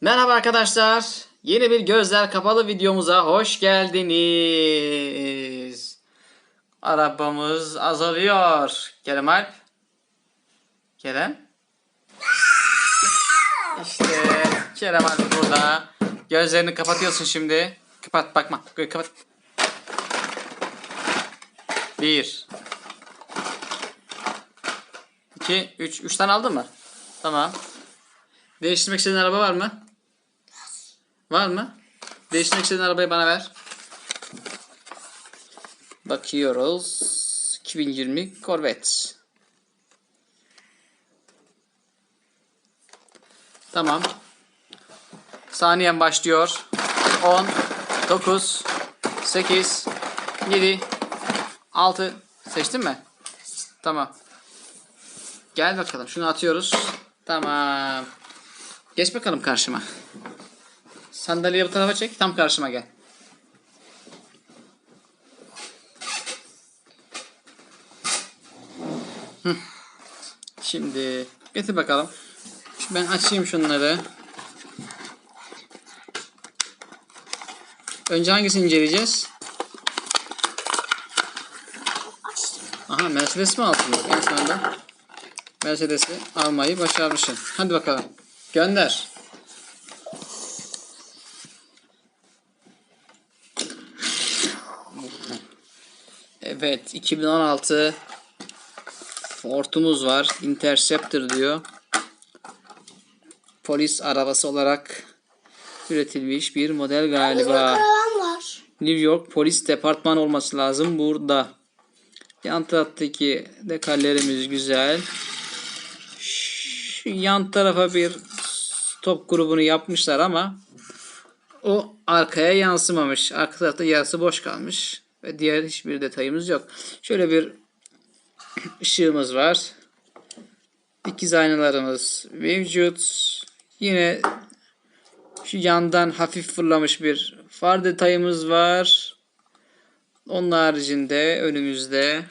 Merhaba arkadaşlar. Yeni bir gözler kapalı videomuza hoş geldiniz. Arabamız azalıyor. Kerem Alp. Kerem. İşte Kerem Alp burada. Gözlerini kapatıyorsun şimdi. Kapat bakma. Kapat. Bir. İki. Üç. Üç tane aldın mı? Tamam. Değiştirmek istediğin araba var mı? Var mı? Değiştirmek istediğin arabayı bana ver. Bakıyoruz. 2020 Corvette. Tamam. Saniyen başlıyor. 10, 9, 8, 7, 6. Seçtin mi? Tamam. Gel bakalım. Şunu atıyoruz. Tamam. Geç bakalım karşıma. Sandalyeyi bu tarafa çek. Tam karşıma gel. Şimdi getir bakalım. Ben açayım şunları. Önce hangisini inceleyeceğiz? Aha Mercedes mi aldın? En sonunda Mercedes'i almayı başarmışsın. Hadi bakalım. Gönder. Evet 2016 Ford'umuz var. Interceptor diyor. Polis arabası olarak üretilmiş bir model galiba. New York Polis Departmanı olması lazım burada. Yan taraftaki dekallerimiz güzel. Şu yan tarafa bir stop grubunu yapmışlar ama o arkaya yansımamış. Arka tarafta yarısı boş kalmış. Ve diğer hiçbir detayımız yok. Şöyle bir ışığımız var. Dikiz aynalarımız mevcut. Yine şu yandan hafif fırlamış bir far detayımız var. Onun haricinde önümüzde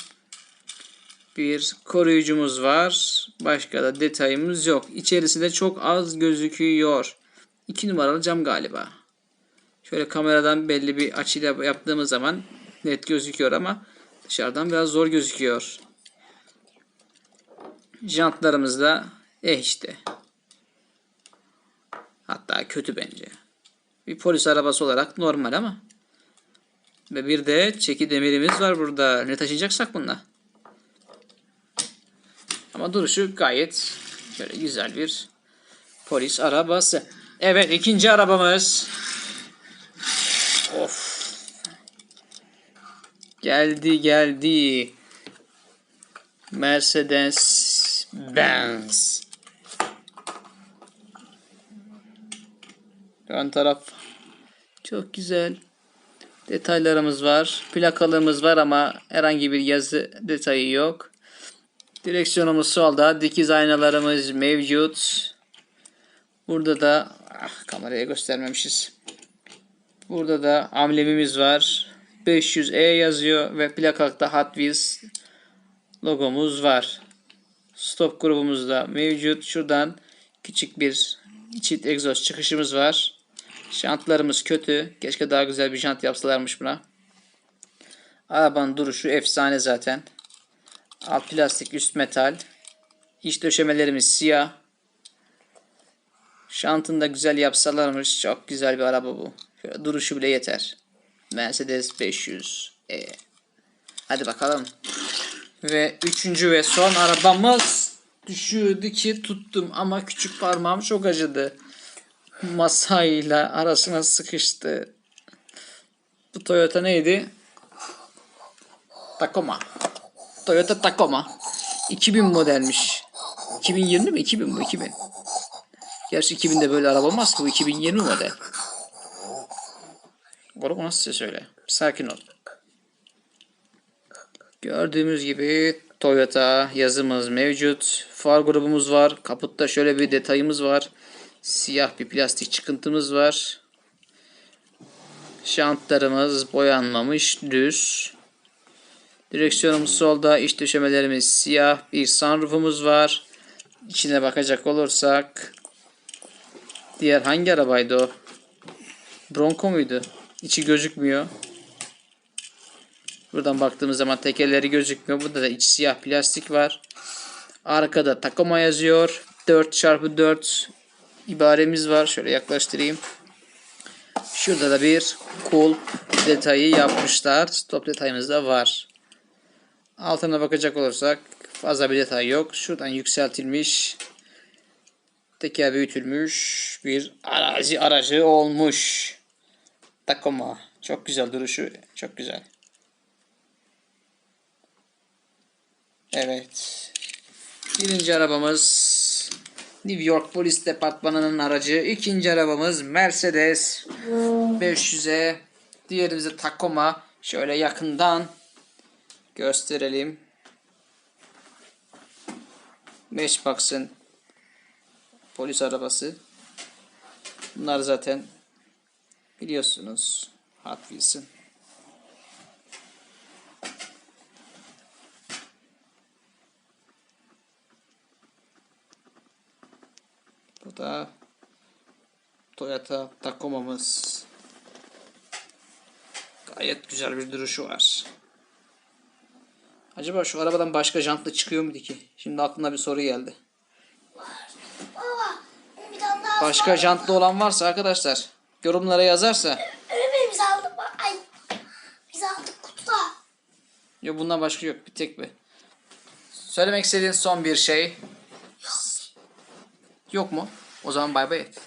bir koruyucumuz var. Başka da detayımız yok. İçerisi de çok az gözüküyor. 2 numaralı cam galiba. Şöyle kameradan belli bir açıyla yaptığımız zaman net gözüküyor ama dışarıdan biraz zor gözüküyor. Jantlarımız da eh işte. Hatta kötü bence. Bir polis arabası olarak normal ama. Ve bir de çeki demirimiz var burada. Ne taşıyacaksak bununla. Ama duruşu gayet böyle güzel bir polis arabası. Evet ikinci arabamız. Of. Geldi geldi. Mercedes Benz. Ön taraf çok güzel. Detaylarımız var. Plakalığımız var ama herhangi bir yazı detayı yok. Direksiyonumuz solda. Dikiz aynalarımız mevcut. Burada da ah, kameraya göstermemişiz. Burada da amblemimiz var. 500E yazıyor ve plakalıkta Hot Wheels logomuz var. Stop grubumuz da mevcut. Şuradan küçük bir çift egzoz çıkışımız var. Jantlarımız kötü. Keşke daha güzel bir jant yapsalarmış buna. Arabanın duruşu efsane zaten. Alt plastik üst metal. İç döşemelerimiz siyah. Şantını da güzel yapsalarmış. Çok güzel bir araba bu. Duruşu bile yeter. Mercedes 500 E. Hadi bakalım. Ve üçüncü ve son arabamız düşürdü ki tuttum ama küçük parmağım çok acıdı. Masayla arasına sıkıştı. Bu Toyota neydi? Tacoma. Toyota Tacoma. 2000 modelmiş. 2020 mi? 2000 bu 2000. Gerçi 2000'de böyle araba olmaz ki bu 2020 model. Bunu nasıl size söyle. Sakin ol. Gördüğümüz gibi Toyota yazımız mevcut. Far grubumuz var. Kaputta şöyle bir detayımız var. Siyah bir plastik çıkıntımız var. Şantlarımız boyanmamış düz. Direksiyonumuz solda. iç döşemelerimiz siyah. Bir sunroofumuz var. İçine bakacak olursak Diğer hangi arabaydı o? Bronco muydu? İçi gözükmüyor. Buradan baktığımız zaman tekerleri gözükmüyor. Burada da iç siyah plastik var. Arkada Tacoma yazıyor. 4x4 ibaremiz var. Şöyle yaklaştırayım. Şurada da bir kulp detayı yapmışlar. Stop detayımız da var. Altına bakacak olursak fazla bir detay yok. Şuradan yükseltilmiş teker büyütülmüş bir arazi aracı olmuş. Tacoma. Çok güzel duruşu. Çok güzel. Evet. Birinci arabamız New York Polis Departmanı'nın aracı. İkinci arabamız Mercedes 500'e. Diğerimiz de Tacoma. Şöyle yakından gösterelim. Matchbox'ın polis arabası. Bunlar zaten biliyorsunuz Hot Wheels'ın. Bu da Toyota Tacoma'mız. Gayet güzel bir duruşu var. Acaba şu arabadan başka jantlı çıkıyor muydu ki? Şimdi aklıma bir soru geldi. Başka jantlı olan varsa arkadaşlar yorumlara yazarsa. Öyle biz aldık. Ay. Biz aldık kutuda. Yok bundan başka yok. Bir tek bir. Söylemek istediğin son bir şey. Yok. Yok mu? O zaman bay bay et.